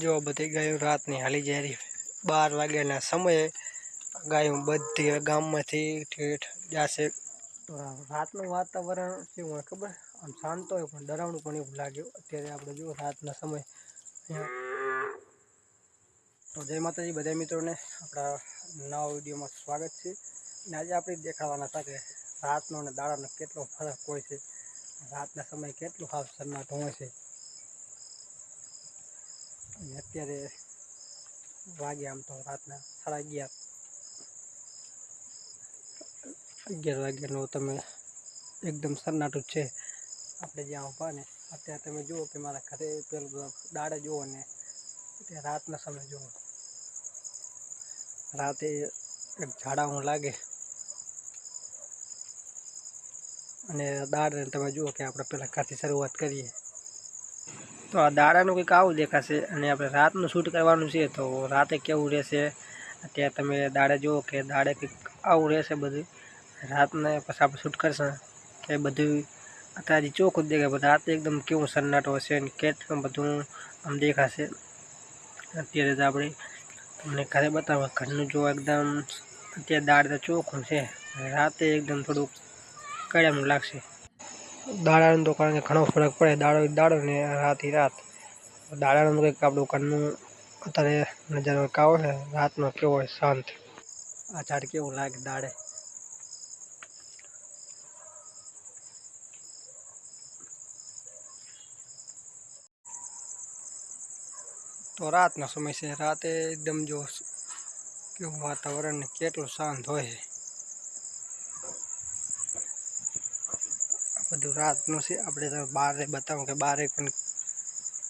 જો બધી ગાયો રાતની હાલી જાય બાર વાગ્યાના સમયે ગાયો બધી ગામમાંથી ઠેઠ જશે. રાતનું વાતાવરણ કેવું હોય ખબર? આમ શાંત હોય પણ ડરાવણું પણ એવું લાગ્યું. અત્યારે આપણે જો રાતના સમય તો જય માતાજી બધા મિત્રોને આપણા નવા વિડીયોમાં સ્વાગત છે. અને આજે આપણે દેખાડવાના સાથે રાતનો અને દાડાનો કેટલો ફરક હોય છે. રાતના સમયે કેટલું હાવ સન્નાટ હોય છે. અને અત્યારે વાગે આમ તો રાતના સાડા અગિયાર. અગિયાર વાગ્યાનો તમે એકદમ સન્નાટું છે. આપણે જ્યાં ઊભા ને અત્યારે તમે જુઓ કે મારા ઘરે પેલું દાડે જુઓ ને અત્યારે રાતના સમય જુઓ. રાતે એક ઝાડાવું લાગે. અને દાડને તમે જુઓ કે આપણે પહેલાં ઘરથી શરૂઆત કરીએ. તો આ દાડાનું કંઈક આવું દેખાશે અને આપણે રાતનું શૂટ કરવાનું છે તો રાતે કેવું રહેશે? અત્યારે તમે દાડે જુઓ કે દાડે કંઈક આવું રહેશે બધું. રાતને પછી આપણે શૂટ કરશું. કે બધું અત્યારે ચોખ્ખું દેખાય, પણ રાતે એકદમ કેવું સન્નાટો હશે અને કેટલું બધું આમ દેખાશે. અત્યારે તો આપણે તમને ઘરે બતાવો, ઘરનું જો એકદમ, અત્યારે દાડ તો ચોખ્ખું છે રાતે એકદમ થોડુંક કડમ લાગશે. દાડાનું તો કારણ કે ઘણો ફરક પડે. દાડો દાડો ને રાતથી રાત. દાડાનું કંઈક આપણું ઘરનું અત્યારે નજારો કાવો છે, રાતનો કેવો હોય શાંત. આ ઝાડ કેવું લાગે દાડે? તો રાતનો સમય છે, રાતે એકદમ જો કેવું વાતાવરણ કેટલું શાંત હોય છે. બધું રાતનું છે આપણે તો બારે બતાવું કે બારે પણ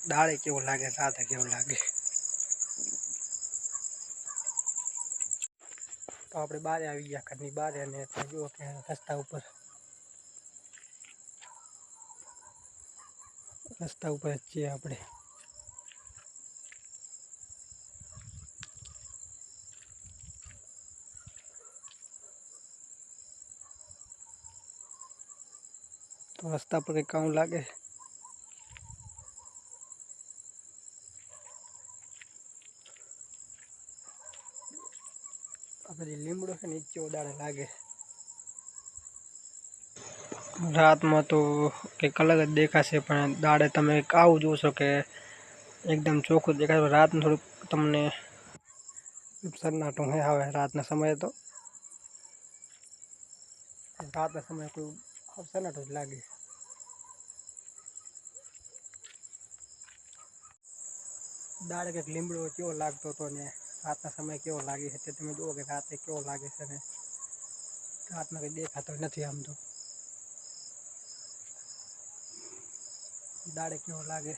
દાડે કેવું લાગે રાતે કેવું લાગે તો આપણે બારે આવી ગયા ઘરની બારે અને ત્યાં જુઓ કે રસ્તા ઉપર રસ્તા ઉપર જ છીએ આપણે તો રસ્તા પર કંઈક કામ લાગે આ બધી લીમડો છે ને નીચે ઉડાડે લાગે રાતમાં તો કંઈક અલગ જ દેખાશે પણ દાડે તમે કંઈક આવું જોશો કે એકદમ ચોખ્ખું દેખાય રાતનું થોડુંક તમને સન્નાટું હે આવે રાતના સમયે તો રાતના સમયે કોઈ સન્નાટું જ લાગે દાડે કંઈક લીમડો કેવો લાગતો હતો ને રાતના સમયે કેવો લાગે છે તે તમે જુઓ કે રાતે કેવો લાગે છે ને રાતમાં કંઈ દેખાતો નથી આમ તો દાડે કેવો લાગે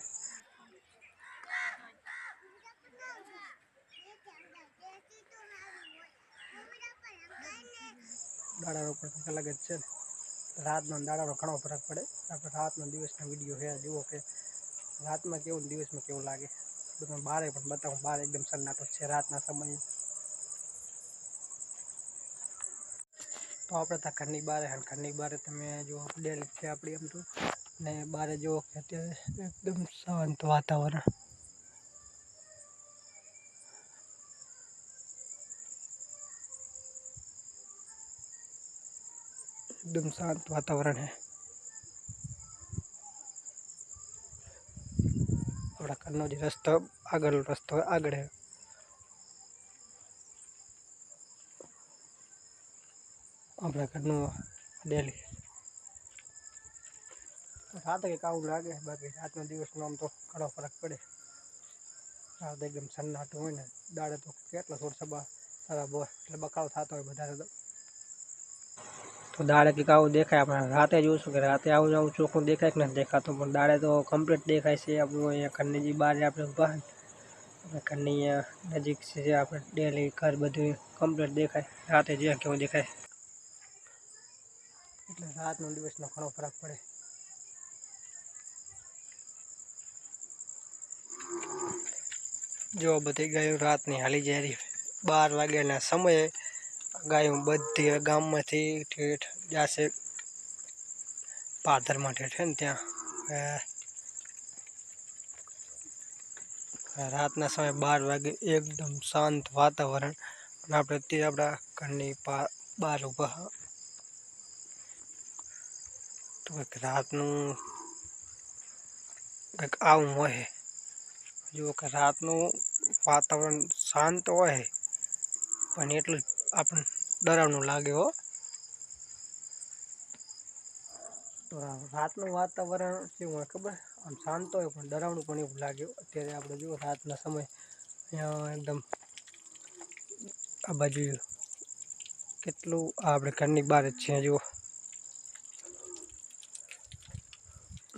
દાડાનો પણ કંઈક અલગ જ છે ને રાતનો અને દાડાનો ઘણો ફરક પડે આપણે રાતનો દિવસના વિડીયો છે જુઓ કે રાતમાં કેવું ને દિવસમાં કેવું લાગે બધું બારે પણ બતાવું બાર એકદમ સન્નાટો છે રાતના સમયે તો આપણે ત્યાં ઘરની બારે અને ઘરની બારે તમે જો ડેલી છે આપણી એમ તો ને બારે જુઓ કે અત્યારે એકદમ શાંત વાતાવરણ એકદમ શાંત વાતાવરણ है આપણા જે રસ્તો આગળ રસ્તો આગળ આપણા ઘરનું ડેલી. રાતે કંઈક આવું લાગે, બાકી રાતના દિવસનો આમ તો ઘણો ફરક પડે. એકદમ સન્નાટું હોય ને, દાડે તો કેટલો થોડો સબા સારા બો એટલે બકાવ થતો હોય વધારે તો તો દાડે કંઈક આવું દેખાય આપણે રાતે જોઈશું કે રાતે આવું ને આવું ચોખ્ખું દેખાય કે નથી દેખાતું પણ દાડે તો કમ્પ્લીટ દેખાય છે આપણું અહીંયા ઘરની જે બહાર આપણે ઊભા હોય ને આપણે ઘરની અહીંયા નજીક છે જે આપણે ડેલી ઘર બધું કમ્પ્લીટ દેખાય રાતે જે કેવું દેખાય એટલે રાતનો દિવસનો ઘણો ફરક પડે જો બધી ગાયો રાતની હાલી જાય રહી બાર વાગ્યાના સમયે ગાયો બધી ગામમાંથી ઠેઠ જશે. પાથરમાં ઠેઠ ને ત્યાં. રાતના સમયે બાર વાગે એકદમ શાંત વાતાવરણ. અને આપણે અત્યારે આપણા ઘરની બહાર ઊભા તો કંઈક રાતનું કંઈક આવું હોય. જુઓ કે રાતનું વાતાવરણ શાંત હોય. પણ એટલું જ આપણને ડરાવનું લાગે હો. રાતનું વાતાવરણ કેવું હોય ખબર? આમ શાંત હોય પણ ડરાવનું પણ એવું લાગે અત્યારે આપણે જુઓ રાતના સમય. અહીંયા એકદમ આ બાજુ કેટલું આપણે ઘરની બહાર જ છે જુઓ.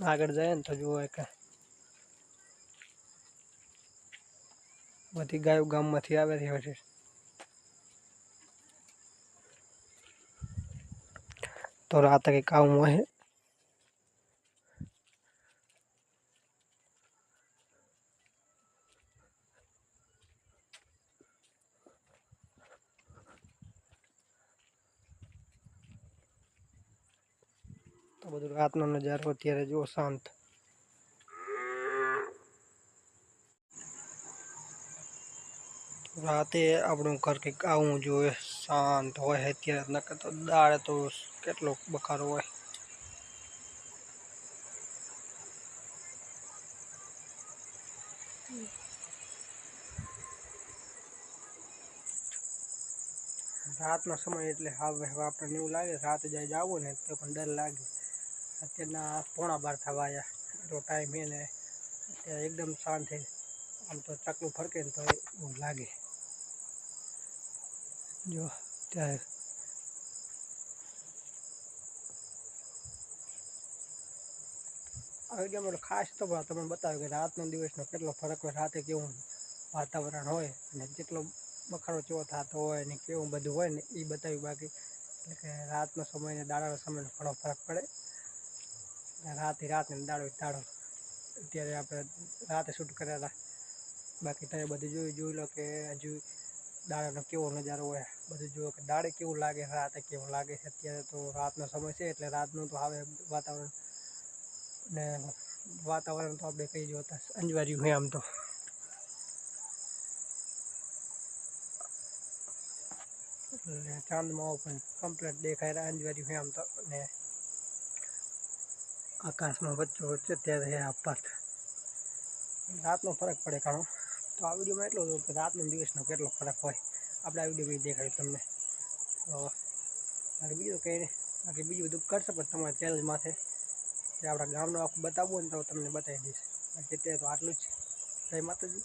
આગળ જાય ને તો જુઓ એક. બધી ગાયો ગામમાંથી આવે છે. હવે તો રાતે કંઈક આવું હોય તો બધું રાતનો નજારો અત્યારે જુઓ શાંત રાતે આપણું ઘર કંઈક આવું જોઈએ શાંત હોય અત્યારે નકર તો દાડે તો કેટલો બખારો હોય. રાતનો સમય એટલે હવે હવે આપણને એવું લાગે, રાતે જાય જવું ને તો પણ ડર લાગે. અત્યારના પોણા બાર થવા આવ્યા એટલો ટાઈમ છે ને અત્યારે એકદમ શાંત છે આમ તો ચકલું ફરકે ને તો એવું લાગે. જો ત્યારે આ વિડીયોમાં ખાસ તો તમને બતાવ્યું કે રાતનો દિવસનો કેટલો ફરક હોય, રાતે કેવું વાતાવરણ હોય અને જેટલો બખારો ચેવો થતો હોય ને કેવું બધું હોય ને એ બતાવ્યું બાકી. એટલે કે રાતનો સમય ને દાડાનો સમયનો ઘણો ફરક પડે. રાતે રાત ને દાડો દાડો. અત્યારે આપણે રાતે શૂટ હતા બાકી તમે બધું જોઈ જોઈ લો કે હજુ દાડાનો કેવો નજારો હોય. બધું જુઓ કે દાડે કેવું લાગે, રાતે કેવું લાગે છે. અત્યારે તો રાતનો સમય છે એટલે રાતનું તો આવે વાતાવરણ. ને વાતાવરણ તો આપણે કહી જોતા અંજવાર્યું હોય આમ તો એટલે ચાંદમાં પણ કમ્પ્લીટ દેખાય રહ્યા અંજવાર્યું હોય આમ તો ને આકાશમાં વચ્ચે વચ્ચે ત્યારે હે આપાત રાતનો ફરક પડે ઘણો તો આ વિડીયોમાં એટલો હતો કે રાતનો દિવસનો કેટલો ફરક હોય આપણે આ વિડીયો દેખાડ્યું તમને તો બાકી બીજું કંઈ નહીં બાકી બીજું બધું કરશે પણ તમારા ચેનલ માથે કે આપણા ગામનું આખું બતાવવું ને તો તમને બતાવી દઈશ. બાકી અત્યારે તો આટલું જ. જય માતાજી.